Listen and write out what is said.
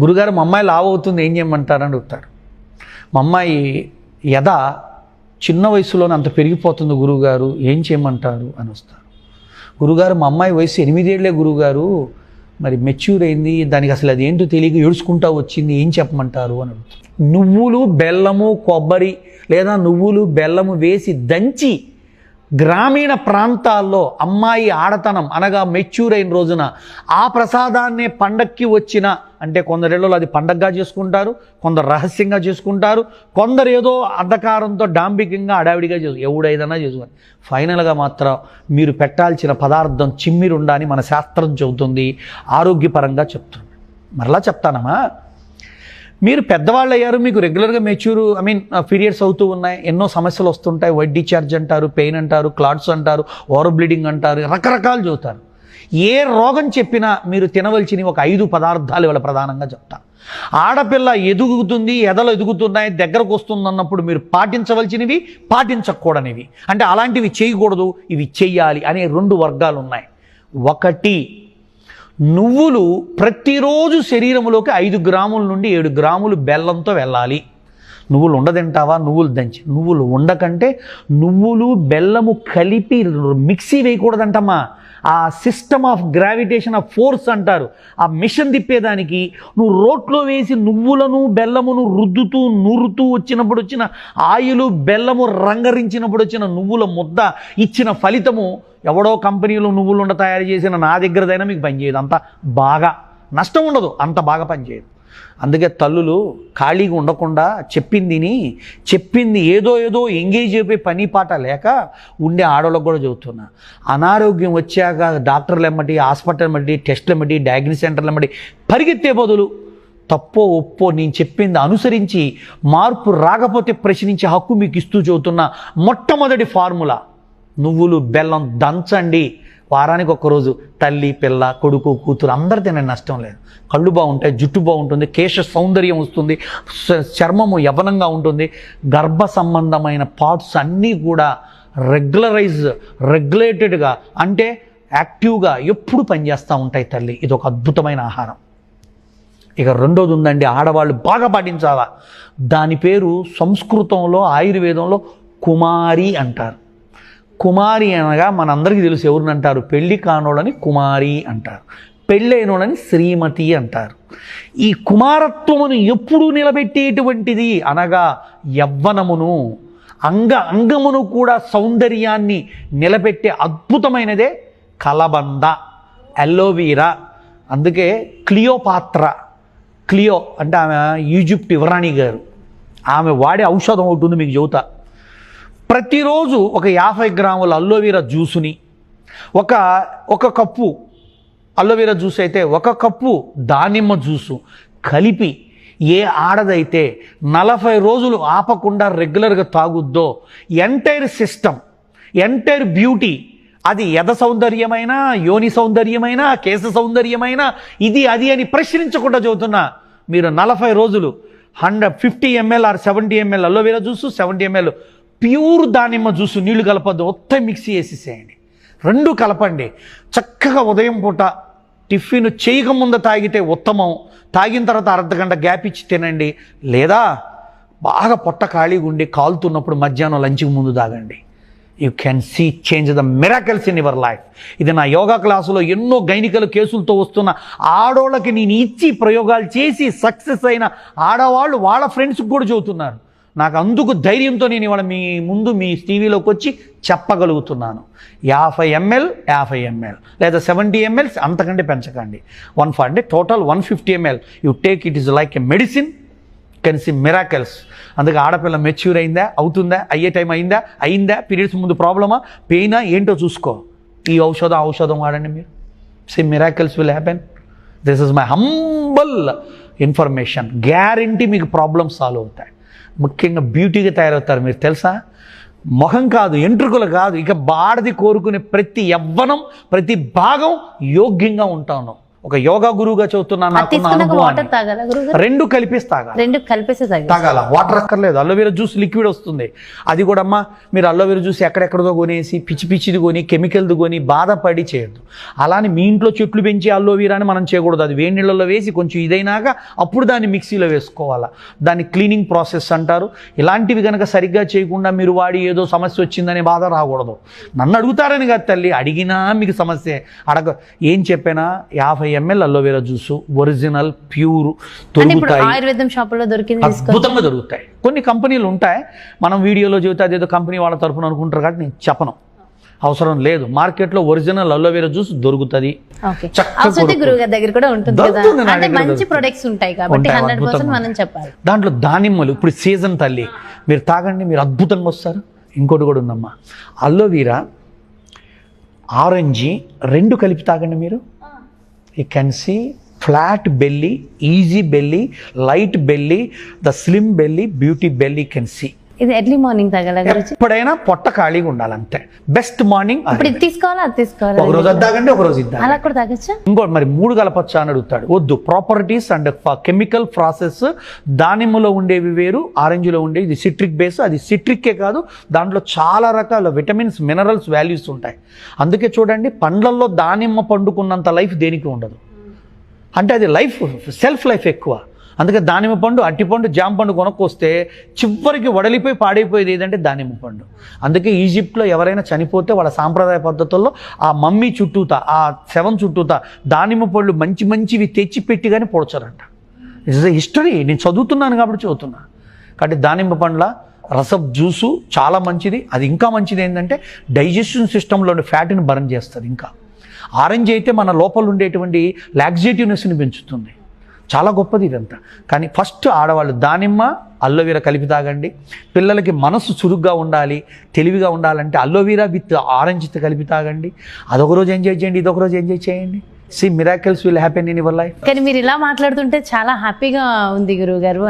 గురుగారు మా అమ్మాయి లావు అవుతుంది ఏం చేయమంటారని అడుగుతారు. మా అమ్మాయి యథ చిన్న వయసులోనే అంత పెరిగిపోతుంది గురువుగారు ఏం చేయమంటారు? అని వస్తారు. గురుగారు మా అమ్మాయి వయసు ఎనిమిదేళ్ళే గురువుగారు మరి మెచ్యూర్ అయింది దానికి అసలు అది ఏంటో తెలియక ఏడుచుకుంటా వచ్చింది ఏం చెప్పమంటారు? అని అడుగుతారు. నువ్వులు బెల్లము కొబ్బరి లేదా నువ్వులు బెల్లము వేసి దంచి గ్రామీణ ప్రాంతాల్లో అమ్మాయి ఆడతనం అనగా మెచ్యూర్ అయిన రోజున ఆ ప్రసాదాన్నే పండక్కి వచ్చిన అంటే కొందరిళ్ళలో అది పండగగా చేసుకుంటారు కొందరు రహస్యంగా చేసుకుంటారు కొందరు ఏదో అంధకారంతో డాంబికంగా అడావిడిగా చేసు ఎవడైదన్నా చేసుకుని. ఫైనల్గా మాత్రం మీరు పెట్టాల్సిన పదార్థం చిమ్మిరుండా అని మన శాస్త్రం చెబుతుంది ఆరోగ్యపరంగా చెప్తుంది. మరలా చెప్తానమ్మా. మీరు పెద్దవాళ్ళు అయ్యారు మీకు రెగ్యులర్గా మెచ్యూర్ ఐ మీన్ పీరియడ్స్ అవుతూ ఉన్నాయి. ఎన్నో సమస్యలు వస్తుంటాయి. వడ్డీ ఛార్జ్ అంటారు పెయిన్ అంటారు క్లాట్స్ అంటారు ఓవర్ బ్లీడింగ్ అంటారు రకరకాలు చెబుతారు ఏ రోగం చెప్పినా మీరు తినవలసినవి ఒక ఐదు పదార్థాలు ఇవాళ ప్రధానంగా చెప్తా. ఆడపిల్ల ఎదుగుతుంది ఎదలు ఎదుగుతున్నాయి దగ్గరకు వస్తుంది అన్నప్పుడు మీరు పాటించవలసినవి పాటించకూడనివి. అంటే అలాంటివి చేయకూడదు ఇవి చెయ్యాలి అనే రెండు వర్గాలు ఉన్నాయి ఒకటి నువ్వులు ప్రతిరోజు శరీరంలోకి ఐదు గ్రాముల నుండి ఏడు గ్రాములు బెల్లంతో వెళ్ళాలి. నువ్వులు ఉండదంటావా? నువ్వులు దంచి నువ్వులు ఉండకంటే నువ్వులు బెల్లము కలిపి మిక్సీ వేయకూడదంటమ్మా. ఆ system of gravitation of force అంటారు. ఆ మిషన్ తిప్పేదానికి నువ్వు రోట్లో వేసి నువ్వులను బెల్లమును రుద్దుతూ నూరుతూ వచ్చినప్పుడు వచ్చిన ఆయిలు బెల్లము రంగరించినప్పుడు వచ్చిన నువ్వుల ముద్ద ఇచ్చిన ఫలితము ఎవడో కంపెనీలో నువ్వులుండ తయారు చేసిన నా దగ్గరదైనా మీకు పనిచేయదు. అంత బాగా నష్టం ఉండదు. అంత బాగా పనిచేయదు. అందుకే తల్లులు ఖాళీగా ఉండకుండా చెప్పిందిని చెప్పింది ఏదో ఏదో ఎంగేజ్ అయిపోయి పని పాట లేక ఉండే ఆడవాళ్ళకు కూడా చెబుతున్నా. అనారోగ్యం వచ్చాక డాక్టర్లు ఎమ్మటి హాస్పిటల్ ఎమ్మటి టెస్టులు ఎమ్మటి డయాగ్నోస్ సెంటర్లు ఎమ్మటి పరిగెత్తే బదులు తప్పో ఒప్పో నేను చెప్పింది అనుసరించి మార్పు రాకపోతే ప్రశ్నించే హక్కు మీకు ఇస్తూ చెబుతున్న మొట్టమొదటి ఫార్ములా. నువ్వులు బెల్లం దంచండి. వారానికి ఒక్కరోజు తల్లి పిల్ల కొడుకు కూతురు అందరు తినే నష్టం లేదు. కళ్ళు బాగుంటాయి జుట్టు బాగుంటుంది కేశ సౌందర్యం వస్తుంది చర్మము యవనంగా ఉంటుంది. గర్భ సంబంధమైన పార్ట్స్ అన్నీ కూడా రెగ్యులరైజ్ రెగ్యులేటెడ్గా అంటే యాక్టివ్గా ఎప్పుడు పనిచేస్తూ ఉంటాయి తల్లి. ఇది ఒక అద్భుతమైన ఆహారం. ఇక రెండోది ఉందండి ఆడవాళ్ళు బాగా పాటించాలా? దాని పేరు సంస్కృతంలో ఆయుర్వేదంలో కుమారి అంటారు. కుమారి అనగా మనందరికీ తెలుసు ఎవరిని అంటారు పెళ్ళి కానోళ్ళని కుమారి అంటారు. పెళ్ళైనోళ్ళని శ్రీమతి అంటారు. ఈ కుమారత్వమును ఎప్పుడు నిలబెట్టేటువంటిది? అనగా యవ్వనమును. అంగ అంగమును కూడా సౌందర్యాన్ని నిలబెట్టే అద్భుతమైనదే కలబంద ఎల్లోవీరా అందుకే క్లియోపాత్ర. క్లియో అంటే ఆమె ఈజిప్ట్ యువరాణి గారు. ఆమె వాడే ఔషధం ఒకటి ఉంది మీకు చెబుతా. ప్రతిరోజు ఒక యాభై గ్రాముల అల్లోవీరా జ్యూసుని ఒక ఒక కప్పు అల్లోవీరా జ్యూస్ అయితే ఒక కప్పు దానిమ్మ జ్యూసు కలిపి ఏ ఆడదైతే నలభై రోజులు ఆపకుండా రెగ్యులర్గా తాగుద్దో ఎంటైర్ సిస్టమ్ ఎంటైర్ బ్యూటీ అది ఎద సౌందర్యమైన యోని సౌందర్యమైన కేశ సౌందర్యమైన ఇది అది అని ప్రశ్నించకుండా చదువుతున్నా మీరు నలభై రోజులు hundred fifty ML or seventy ML aloe vera juice seventy ML pure దానిమ్మ జ్యూసు నీళ్ళు కలపద్దు ఒత్త మిక్సీ వేసేసేయండి రెండు కలపండి. చక్కగా ఉదయం పూట టిఫిన్ చేయకముందు తాగితే ఉత్తమం. తాగిన తర్వాత అర్ధగంట గ్యాప్ ఇచ్చి తినండి. లేదా బాగా పొట్ట ఖాళీగా ఉండి కాలుతున్నప్పుడు మధ్యాహ్నం లంచ్కి ముందు తాగండి. You can see change the miracles in your life ఇది నా యోగా క్లాసులో ఎన్నో గైనికల కేసులతో వస్తున్న ఆడోళ్ళకి నేను ఇచ్చి ప్రయోగాలు చేసి సక్సెస్ అయిన ఆడవాళ్ళు వాళ్ళ ఫ్రెండ్స్కి కూడా చెబుతున్నారు. నాకు అందుకు ధైర్యంతో నేను ఇవాళ మీ ముందు మీ టీవీలోకి వచ్చి చెప్పగలుగుతున్నాను. యాభై ఎంఎల్ యాభై ఎంఎల్ లేదా సెవెంటీ ఎంఎల్స్ అంతకంటే పెంచకండి. వన్ అంటే total one fifty ML. You take it is like a medicine can see miracles. అందుకే ఆడపిల్ల మెచ్యూర్ అయిందా అవుతుందా అయ్యే టైం అయిందా అయిందా పీరియడ్స్ ముందు ప్రాబ్లమా పెయినా ఏంటో చూసుకో. ఈ ఔషధం ఔషధం వాడండి మీరు. See miracles will happen. This is my humble information. Guarantee మీకు ప్రాబ్లమ్స్ సాల్వ్ అవుతాయి. ముఖ్యంగా బ్యూటీగా తయారవుతారు మీరు తెలుసా? మొహం కాదు ఎంట్రుకలు కాదు. ఇక బాడది కోరుకునే ప్రతి యవ్వనం ప్రతి భాగం యోగ్యంగా ఉంటాను. ఒక యోగా గురువుగా చదువుతున్నా అది నాకున్న తీసుకున్నాక వాటర్ అనుభవాన్ని తాగాల గురుగారు రెండు కలిపేసి తాగాలి. రెండు కలిపేసి తాగాలి. వాటర్ అక్కర్లేదు. అల్లోవేరా జ్యూస్ లిక్విడ్ వస్తుంది. అది కూడా అమ్మా మీరు అల్లోవేరా జ్యూస్ ఎక్కడెక్కడదో కొనేసి పిచ్చి పిచ్చిది కొని కెమికల్ది కొని బాధపడి చేయొద్దు. అలానే మీ ఇంట్లో చెట్లు పెంచి అల్లోవీరాని మనం చేయకూడదు. అది వేడి నీళ్ళలో వేసి కొంచెం ఇదైనాక అప్పుడు దాన్ని మిక్సీలో వేసుకోవాలా. దాన్ని క్లీనింగ్ ప్రాసెస్ అంటారు. ఇలాంటివి కనుక సరిగ్గా చేయకుండా మీరు వాడి ఏదో సమస్య వచ్చిందనే బాధ రాకూడదు. నన్ను అడుగుతారని కాదు తల్లి. అడిగినా మీకు సమస్య. అడగ ఏం చెప్పినా? యాభై ML aloe vera juice original pure దొరుకుతాయి. ఆయుర్వేదం షాపులో దొరికింది అద్భుతంగా దొరుకుతాయి. కొన్ని కంపెనీలు ఉంటాయి. మనం వీడియోలో చెబితే అదేదో కంపెనీ వాళ్ళ తరఫున అనుకుంటారు కాబట్టి నేను చెప్పను. అవసరం లేదు. మార్కెట్లో ఒరిజినల్ అలోవేరా జ్యూస్ దొరుకుతుంది. దాంట్లో దానిమ్మలు ఇప్పుడు సీజన్ తల్లి. మీరు తాగండి మీరు అద్భుతంగా వస్తారు. ఇంకోటి కూడా ఉందమ్మా. అల్లోవీరా ఆరెంజీ రెండు కలిపి తాగండి మీరు. You can see flat belly, easy belly, light belly, the slim belly, beauty belly can see. ఇది ఎర్లీ మార్నింగ్ తాగాల గురించి ఎప్పుడైనా పొట్ట ఖాళీగా ఉండాలి అంతే బెస్ట్ మార్నింగ్ ఇప్పుడు ఇది తీసుకోవాలా? అది ఒక రోజు అది తాగండి ఒక రోజు ఇది తాగండి. అలా కూడా తాగొచ్చా? ఇంకోటి మరి మూడు కలపచ్చా అని అడుగుతాడు. వద్దు ప్రాపర్టీస్ అండ్ కెమికల్ ప్రాసెస్ దానిమ్మలో ఉండేవి వేరు ఆరెంజ్లో ఉండేవి. ఇది సిట్రిక్ బేస్ అది సిట్రిక్కే కాదు దాంట్లో చాలా రకాల విటమిన్స్ మినరల్స్ వాల్యూస్ ఉంటాయి. అందుకే చూడండి పండ్లల్లో దానిమ్మ పండుకున్నంత లైఫ్ దేనికి ఉండదు? అంటే అది లైఫ్ సెల్ఫ్ లైఫ్ ఎక్కువ. అందుకే దానిమ్మ పండు అట్టిపండు జామ పండు కొనుక్కొస్తే చివరికి వడలిపోయి పాడైపోయేది ఏదంటే దానిమ్మ పండు. అందుకే ఈజిప్ట్లో ఎవరైనా చనిపోతే వాళ్ళ సాంప్రదాయ పద్ధతుల్లో ఆ మమ్మీ చుట్టూతా ఆ శవం చుట్టూతా దానిమ్మ పళ్ళు మంచి మంచివి తెచ్చి పెట్టి కానీ పొడచారంట ఇట్స్ హిస్టరీ నేను చదువుతున్నాను కాబట్టి చదువుతున్నా. కాబట్టి దానిమ్మ పండ్ల రసప్ జ్యూసు చాలా మంచిది. అది ఇంకా మంచిది ఏంటంటే డైజెషన్ సిస్టంలోని ఫ్యాట్ని బర్న్ చేస్తుంది ఇంకా. ఆరెంజ్ అయితే మన లోపల ఉండేటువంటి లాక్సేటివ్నెస్ని పెంచుతుంది. చాలా గొప్పది ఇదంతా. కానీ ఫస్ట్ ఆడవాళ్ళు దానిమ్మ అల్లోవీరా కలిపి తాగండి. పిల్లలకి మనసు చురుగ్గా ఉండాలి తెలివిగా ఉండాలంటే అల్లోవీరా విత్ ఆరెంజ్ కలిపి తాగండి. అదొక రోజు ఎంజాయ్ చేయండి ఇదొక రోజు ఎంజాయ్ చేయండి. See miracles will happen in your life కానీ మీరు ఇలా మాట్లాడుతుంటే చాలా హ్యాపీగా ఉంది గురువు గారు